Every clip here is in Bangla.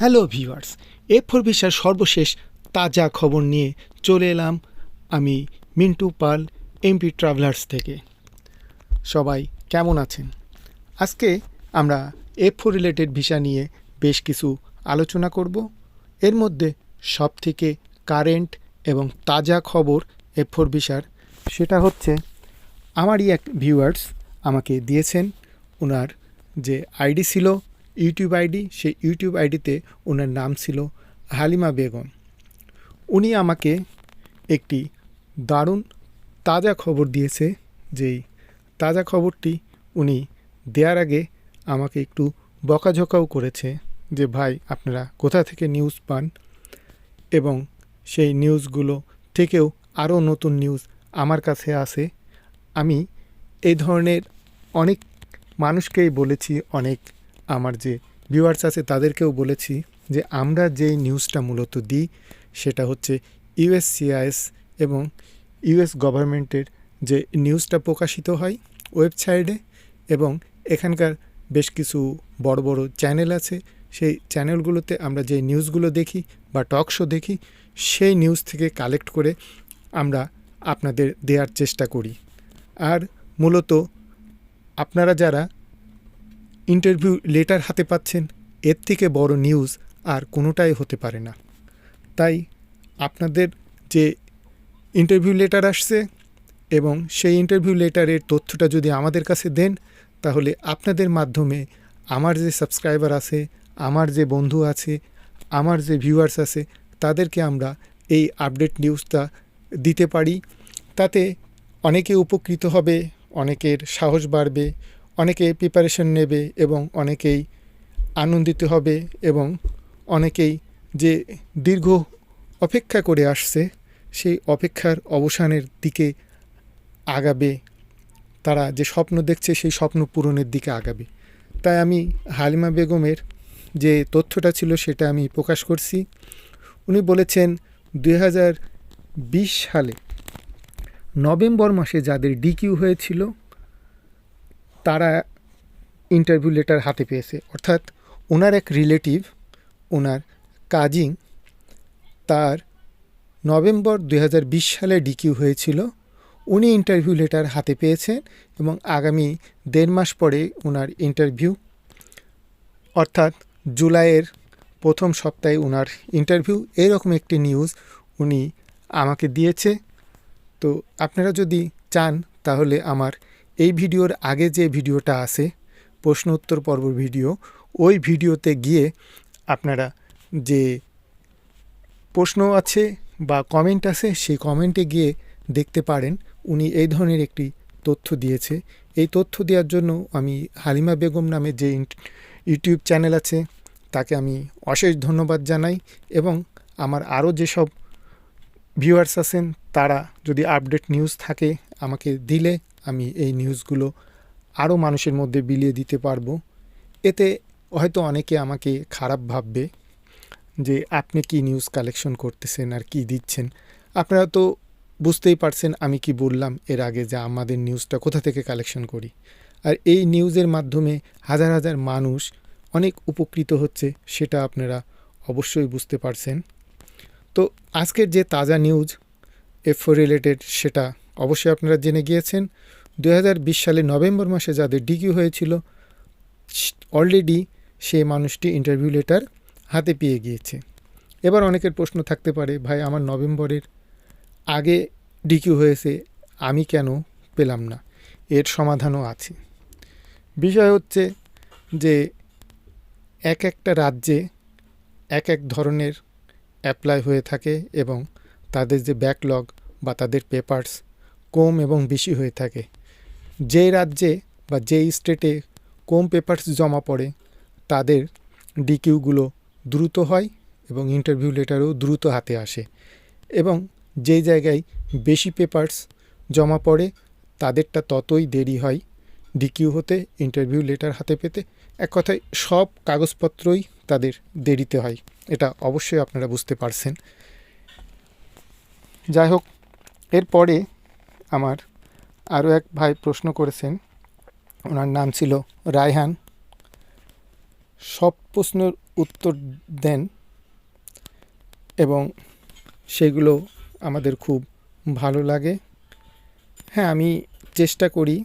হ্যালো ভিউয়ার্স এ ফোর ভিসার সর্বশেষ তাজা খবর নিয়ে চলে এলাম আমি মিন্টু পাল এমপি ট্রাভেলার্স থেকে। সবাই কেমন আছেন? আজকে আমরা এফ ফোর রিলেটেড ভিসা নিয়ে বেশ কিছু আলোচনা করব। এর মধ্যে সব থেকে কারেন্ট এবং তাজা খবর এফ ফোর ভিসার সেটা হচ্ছে, আমারই এক ভিউয়ার্স আমাকে দিয়েছেন। ওনার যে আইডি ছিল ইউটিউব আইডি, সেই ইউটিউব আইডিতে ওনার নাম ছিল হালিমা বেগম। উনি আমাকে একটি দারুণ তাজা খবর দিয়েছে যেই তাজা খবরটি উনি দেওয়ার আগে আমাকে একটু বকাঝকাও করেছে যে, ভাই, আপনারা কোথা থেকে নিউজ পান? এবং সেই নিউজগুলো থেকেও আরও নতুন নিউজ আমার কাছে আসে। আমি এই ধরনের অনেক মানুষকেই বলেছি, অনেক আমার যে ভিউয়ার্স আছে তাদেরকেও বলেছি যে আমরা যেই নিউজটা মূলত দিই, সেটা হচ্ছে ইউএসসিআইএস এবং ইউএস গভর্নমেন্টের যে নিউজটা প্রকাশিত হয় ওয়েবসাইটে এবং এখানকার বেশ কিছু বড় বড় চ্যানেল আছে, সেই চ্যানেলগুলোতে আমরা যে নিউজগুলো দেখি বা টক শো দেখি, সেই নিউজ থেকে কালেক্ট করে আমরা আপনাদের দেওয়ার চেষ্টা করি। আর মূলত আপনারা যারা ইন্টারভিউ লেটার হাতে পাচ্ছেন, এর থেকে বড় নিউজ আর কোনোটাই হতে পারে না। তাই আপনাদের যে ইন্টারভিউ লেটার আসছে এবং সেই ইন্টারভিউ লেটারের তথ্যটা যদি আমাদের কাছে দেন, তাহলে আপনাদের মাধ্যমে আমার যে সাবস্ক্রাইবার আছে, আমার যে বন্ধু আছে, আমার যে ভিউয়ার্স আছে, তাদেরকে আমরা এই আপডেট নিউজটা দিতে পারি। তাতে অনেকে উপকৃত হবে, অনেকের সাহস বাড়বে অনেকে প্রিপারেশন নেবে এবং অনেকেই আনন্দিত হবে এবং অনেকেই যে দীর্ঘ অপেক্ষা করে আসছে, সেই অপেক্ষার অবসানের দিকে আগাবে। তারা যে স্বপ্ন দেখছে, সেই স্বপ্ন পূরণের দিকে আগাবে। তাই আমি হালিমা বেগমের যে তথ্যটা ছিল, সেটা আমি প্রকাশ করছি। উনি বলেছেন, দুই হাজার বিশ সালে নভেম্বর মাসে যাদের ডিকিউ হয়েছিল তারা ইন্টারভিউ লেটার হাতে পেয়েছে। অর্থাৎ ওনার এক রিলেটিভ ওনার কাজিং তার নভেম্বর দু হাজার বিশ সালে ডিকিউ হয়েছিল। উনি ইন্টারভিউ লেটার হাতে পেয়েছেন এবং আগামী দেড় মাস পরে ওনার ইন্টারভিউ অর্থাৎ জুলাইয়ের প্রথম সপ্তাহে ওনার ইন্টারভিউ এরকম একটি নিউজ উনি আমাকে দিয়েছে। তো আপনারা যদি চান তাহলে আমার এই ভিডিওর আগে যে ভিডিওটা আছে প্রশ্ন উত্তর পর্ব ভিডিও, ওই ভিডিওতে গিয়ে আপনারা যে প্রশ্ন আছে বা কমেন্ট আছে, সেই কমেন্টে গিয়ে দেখতে পারেন। উনি এই ধরনের একটি তথ্য দিয়েছে। এই তথ্য দেওয়ার জন্য আমি হালিমা বেগম নামে যে ইউটিউব চ্যানেল আছে, তাকে আমি অশেষ ধন্যবাদ জানাই এবং আমার আরও যেসব ভিউয়ার্স আছেন, তারা যদি আপডেট নিউজ থাকে, আমাকে দিলে আমি এই নিউজগুলো আরও মানুষের মধ্যে বিলিয়ে দিতে পারব। এতে হয়তো অনেকে আমাকে খারাপ ভাববে যে আপনি কি নিউজ কালেকশন করতেছেন আর কি দিচ্ছেন। আপনারা তো বুঝতেই পারছেন আমি কি বললাম এর আগে যে আমাদের নিউজটা কোথা থেকে কালেকশন করি। আর এই নিউজের মাধ্যমে হাজার হাজার মানুষ অনেক উপকৃত হচ্ছে সেটা আপনারা অবশ্যই বুঝতে পারছেন। তো আজকের যে তাজা নিউজ এফ রিলেটেড সেটা অবশ্যই আপনারা জেনে গিয়েছেন দু হাজার বিশ সালে নভেম্বর মাসে যাদের ডিকিউ হয়েছিল অলরেডি সে মানুষটি ইন্টারভিউ লেটার হাতে পেয়ে গিয়েছে। এবার অনেকের প্রশ্ন থাকতে পারে, ভাই, আমার নভেম্বরের আগে ডিকিউ হয়েছে, আমি কেন পেলাম না? এর সমাধানও আছে। বিষয় হচ্ছে যে এক একটা রাজ্যে এক এক ধরনের অ্যাপ্লাই হয়ে থাকে এবং তাদের যে ব্যাকলগ বা তাদের পেপার্স কম এবং বেশি হয়ে থাকে। যে রাজ্যে বা যেই স্টেটে কম পেপার্স জমা পড়ে, তাদের ডিকিউগুলো দ্রুত হয় এবং ইন্টারভিউ লেটারও দ্রুত হাতে আসে এবং যেই জায়গায় বেশি পেপার্স জমা পড়ে, তাদেরটা ততই দেরি হয় ডিকিউ হতে ইন্টারভিউ লেটার হাতে পেতে। এক কথায়, সব কাগজপত্রই তাদের দেরিতে হয়, এটা অবশ্যই আপনারা বুঝতে পারছেন। যাই হোক, এরপরে আমার আরও এক ভাই প্রশ্ন করেছেন। ওনার নাম ছিল রায়হান। সব প্রশ্নের উত্তর দেন এবং সেগুলো আমাদের খুব ভালো লাগে। হ্যাঁ আমি চেষ্টা করি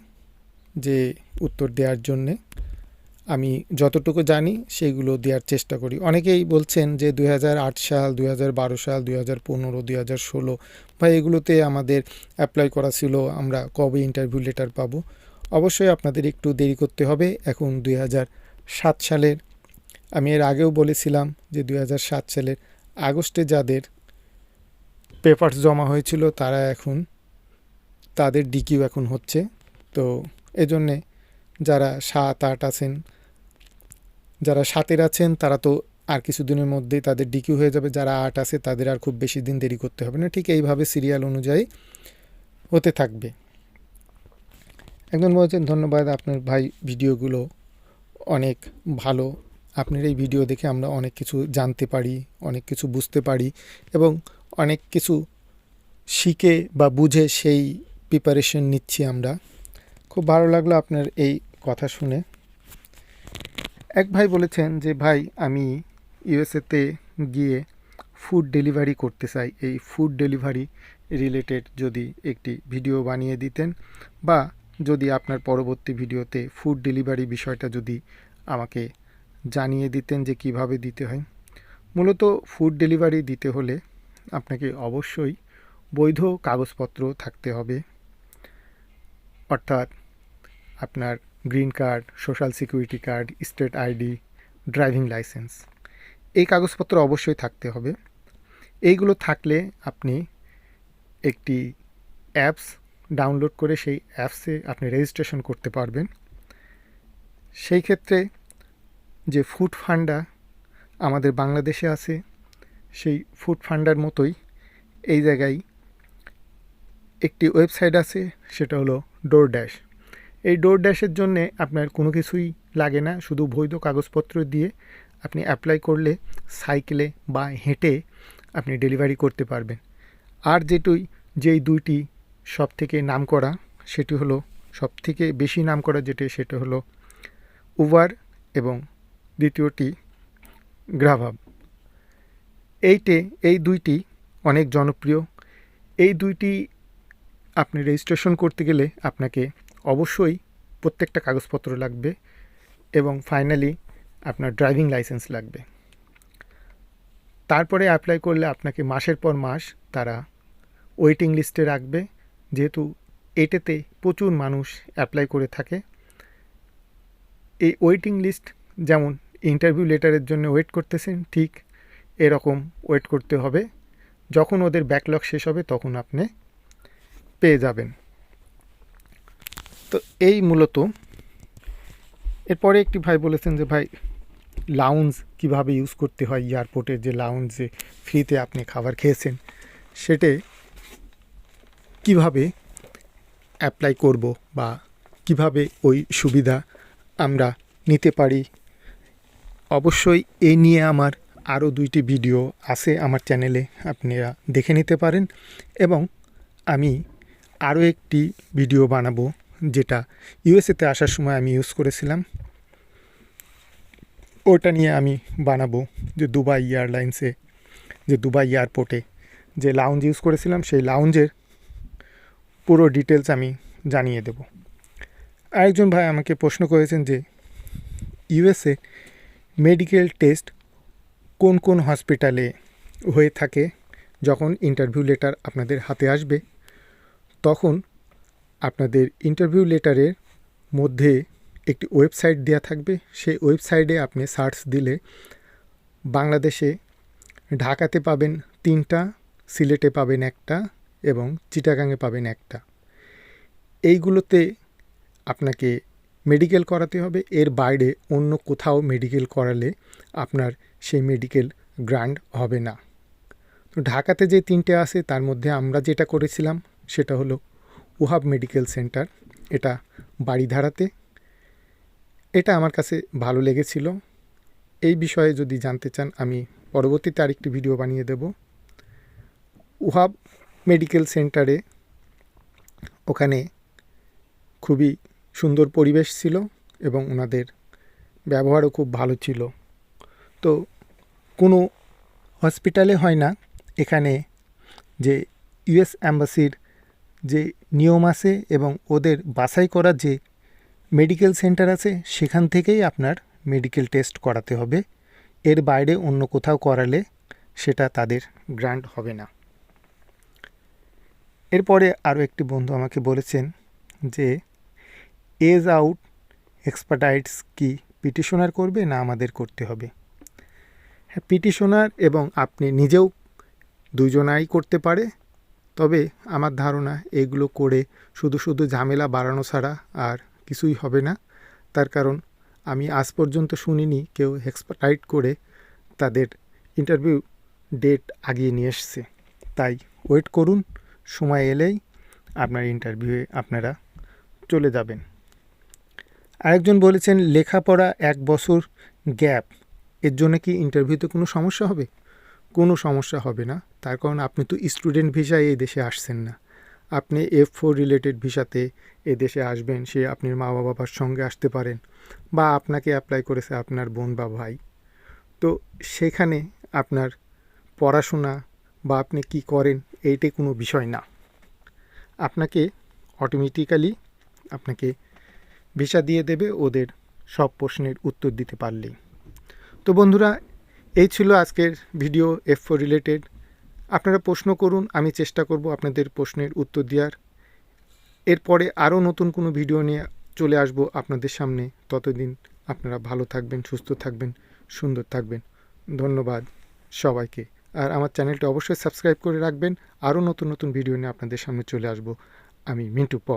যে উত্তর দেওয়ার জন্যে। আমি যতটুকু জানি সেইগুলো দেওয়ার চেষ্টা করি। অনেকেই বলছেন যে দু হাজার আট সাল, দুই হাজার বারো সাল, দুই হাজার পনেরো, দুই হাজার ষোলো বা এগুলোতে আমাদের অ্যাপ্লাই করা ছিল, আমরা কবে ইন্টারভিউ লেটার পাবো? অবশ্যই আপনাদের একটু দেরি করতে হবে। এখন দুই সালের, আমি এর আগেও বলেছিলাম যে দুই সালের আগস্টে যাদের পেপারস জমা হয়েছিল, তারা এখন, তাদের ডিকিউ এখন হচ্ছে। তো এজন্যে যারা সাত আট আছেন যারা সাতের আছেন, তারা তো আর কিছুদিনের মধ্যেই তাদের ডিকিউ হয়ে যাবে। যারা আট আছে, তাদের আর খুব বেশি দিন দেরি করতে হবে না। ঠিক এইভাবে সিরিয়াল অনুযায়ী হতে থাকবে। একজন বলছেন, ধন্যবাদ, আপনার ভাই ভিডিওগুলো অনেক ভালো। আপনার এই ভিডিও দেখে আমরা অনেক কিছু জানতে পারি, অনেক কিছু বুঝতে পারি এবং অনেক কিছু শিখে বা বুঝে সেই প্রিপারেশন নিচ্ছি আমরা। খুব ভালো লাগল আপনার এই কথা শুনে। এক ভাই বলেছেন যে, ভাই, আমি ইউএসএতে গিয়ে ফুড ডেলিভারি করতে চাই। এই ফুড ডেলিভারি রিলেটেড যদি একটি ভিডিও বানিয়ে দিতেন বা যদি আপনার পরবর্তী ভিডিওতে ফুড ডেলিভারি বিষয়টা যদি আমাকে জানিয়ে দিতেন যে কীভাবে দিতে হয়। মূলত ফুড ডেলিভারি দিতে হলে আপনাকে অবশ্যই বৈধ কাগজপত্র থাকতে হবে। অর্থাৎ আপনার green card, social security card, state ID, driving licence. এই কাগজপত্র অবশ্যই থাকতে হবে। এইগুলো থাকলে আপনি একটি অ্যাপস ডাউনলোড করে সেই অ্যাপসে আপনি রেজিস্ট্রেশন করতে পারবেন। সেই ক্ষেত্রে যে ফুড ফান্ডা আমাদের বাংলাদেশে আছে, সেই ফুড ফান্ডার মতোই এই জায়গায় একটি ওয়েবসাইট আছে, সেটা হলো ডোর ড্যাশ এই ডোর ড্যাশের জন্যে আপনার কোনো কিছুই লাগে না, শুধু বৈধ কাগজপত্র দিয়ে আপনি অ্যাপ্লাই করলে সাইকেলে বা হেঁটে আপনি ডেলিভারি করতে পারবেন। আর যেটুই, যেই দুইটি সব থেকে নাম করা সেটি হলো সব থেকে বেশি নাম করা যেটি, সেটা হলো উবার এবং দ্বিতীয়টি গ্রাভাব এইটে, এই দুইটি অনেক জনপ্রিয়। এই দুইটি আপনি রেজিস্ট্রেশন করতে গেলে আপনাকে অবশ্যই প্রত্যেকটা কাগজপত্র লাগবে এবং ফাইনালি আপনার ড্রাইভিং লাইসেন্স লাগবে। তারপরে অ্যাপ্লাই করলে আপনাকে মাসের পর মাস তারা ওয়েটিং লিস্টে রাখবে। যেহেতু এটাতে প্রচুর মানুষ অ্যাপ্লাই করে থাকে। এই ওয়েটিং লিস্ট যেমন ইন্টারভিউ লেটারের জন্য ওয়েট করতেছেন, ঠিক এরকম ওয়েট করতে হবে। যখন ওদের ব্যাকলগ শেষ হবে তখন আপনি পেয়ে যাবেন। তো এই মূলত এরপরে একটি ভাই বলেছেন যে, ভাই লাউঞ্জ কীভাবে ইউজ করতে হয়? এয়ারপোর্টের যে লাউঞ্জে ফ্রিতে আপনি খাবার খেয়েছেন, সেটে কীভাবে অ্যাপ্লাই করব বা কীভাবে ওই সুবিধা আমরা নিতে পারি? অবশ্যই এ নিয়ে আমার আরও দুইটি ভিডিও আছে আমার চ্যানেলে আপনারা দেখে নিতে পারেন এবং আমি আরও একটি ভিডিও বানাবো। যেটা ইউএসএতে আসার সময় আমি ইউজ করেছিলাম। ওটা নিয়ে আমি বানাবো যে দুবাই এয়ারলাইন্সে যে দুবাই এয়ারপোর্টে যে লাউঞ্জ ইউজ করেছিলাম, সেই লাউঞ্জের পুরো ডিটেলস আমি জানিয়ে দেব। আরেকজন ভাই আমাকে প্রশ্ন করেছেন যে ইউএসএ মেডিকেল টেস্ট কোন কোন হসপিটালে হয়ে থাকে? যখন ইন্টারভিউ লেটার আপনাদের হাতে আসবে, তখন আপনাদের ইন্টারভিউ লেটারের মধ্যে একটি ওয়েবসাইট দেওয়া থাকবে। সেই ওয়েবসাইটে আপনি সার্চ দিলে বাংলাদেশে ঢাকাতে পাবেন তিনটা, সিলেটে পাবেন একটা এবং চিটাগাংয়ে পাবেন একটা। এইগুলোতে আপনাকে মেডিকেল করাতে হবে। এর বাইরে অন্য কোথাও মেডিকেল করালে আপনার সেই মেডিকেল গ্রান্ট হবে না। ঢাকাতে যে তিনটে আছে, তার মধ্যে আমরা যেটা করেছিলাম, সেটা হলো ওহাব মেডিকেল সেন্টার, এটা বাড়িধারাতে এটা আমার কাছে ভালো লেগেছিল। এই বিষয়ে যদি জানতে চান, আমি পরবর্তীতে আরেকটি ভিডিও বানিয়ে দেব। ওহাব মেডিকেল সেন্টারে ওখানে খুবই সুন্দর পরিবেশ ছিল এবং ওনাদের ব্যবহারও খুব ভালো ছিল। তো তো কোনো হসপিটালে হয় না, এখানে যে ইউএস অ্যাম্বাসির যে নিয়ম আছে এবং ওদের বাছাই করা যে মেডিকেল সেন্টার আছে, সেখান থেকেই আপনার মেডিকেল টেস্ট করাতে হবে। এর বাইরে অন্য কোথাও করালে সেটা তাদের গ্রান্ট হবে না। এরপরে আরও একটি বন্ধু আমাকে বলেছেন যে এজ আউট এক্সপার্টাইটস কি পিটিশনার করবে না আমাদের করতে হবে? হ্যাঁ পিটিশনার এবং আপনি নিজেও দুজনাই করতে পারে। তবে আমার ধারণা এগুলো করে শুধু শুধু ঝামেলা বাড়ানো ছাড়া আর কিছুই হবে না। তার কারণ আমি আজ পর্যন্ত শুনিনি কেউ এক্সপার্টাইট করে তাদের ইন্টারভিউ ডেট আগিয়ে নিয়ে এসছে। তাই ওয়েট করুন, সময় এলেই আপনার ইন্টারভিউয়ে আপনারা চলে যাবেন। আরেকজন বলেছেন, লেখাপড়া এক বছর গ্যাপ, এর জন্য কি ইন্টারভিউতে কোনো সমস্যা হবে? কোনো সমস্যা হবে না। তার কারণ আপনি তো স্টুডেন্ট ভিসায় এই দেশে আসছেন না। আপনি এফ ফোর রিলেটেড ভিসাতে এ দেশে আসবেন, সে আপনি মা বাবার সঙ্গে আসতে পারেন বা আপনাকে অ্যাপ্লাই করেছে আপনার বোন বা ভাই। তো সেখানে আপনার পড়াশোনা বা আপনি কি করেন এইটাই কোনো বিষয় না। আপনাকে অটোমেটিক্যালি আপনাকে ভিসা দিয়ে দেবে, ওদের সব প্রশ্নের উত্তর দিতে পারলেই। তো বন্ধুরা এই ছিল আজকের ভিডিও এফ ফোর রিলেটেড আপনারা প্রশ্ন করুন, আমি চেষ্টা করব আপনাদের প্রশ্নের উত্তর দেওয়ার। এরপরে আরও নতুন কোনো ভিডিও নিয়ে চলে আসব আপনাদের সামনে। ততদিন আপনারা ভালো থাকবেন, সুস্থ থাকবেন, সুন্দর থাকবেন। ধন্যবাদ সবাইকে। আর আমার চ্যানেলটি অবশ্যই সাবস্ক্রাইব করে রাখবেন। আরও নতুন নতুন ভিডিও নিয়ে আপনাদের সামনে চলে আসব। আমি মিন্টু প